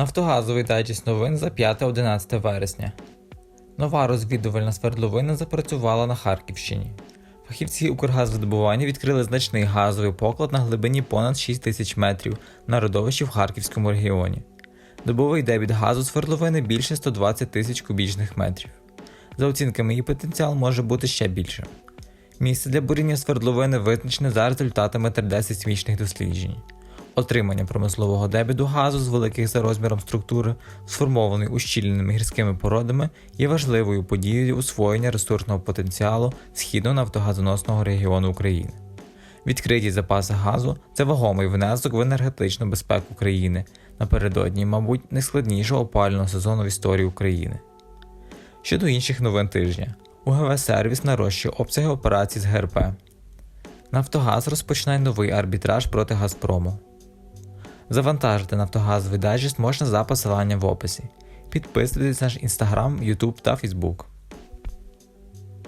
Нафтогазовий дайджест новин за 5-11 вересня. Нова розвідувальна свердловина запрацювала на Харківщині. Фахівці Укргазвидобування відкрили значний газовий поклад на глибині понад 6 тисяч метрів на родовищі в Харківському регіоні. Добовий дебіт газу свердловини більше 120 тисяч кубічних метрів. За оцінками, її потенціал може бути ще більшим. Місце для буріння свердловини визначене за результатами 3D сейсмічних досліджень. Отримання промислового дебіду газу з великих за розміром структури, сформованої ущільненими гірськими породами, є важливою подією усвоєння ресурсного потенціалу східно-нафтогазоносного регіону України. Відкриті запаси газу це вагомий внесок в енергетичну безпеку країни напередодні, мабуть, найскладнішого опалювального сезону в історії України. Щодо інших новин тижня, УГВ сервіс нарощує обсяги операцій з ГРП. Нафтогаз розпочинає новий арбітраж проти Газпрому. Завантажити Нафтогаз дайджест можна за посиланням в описі. Підписуйтесь на наш інстаграм, Ютуб та Фейсбук.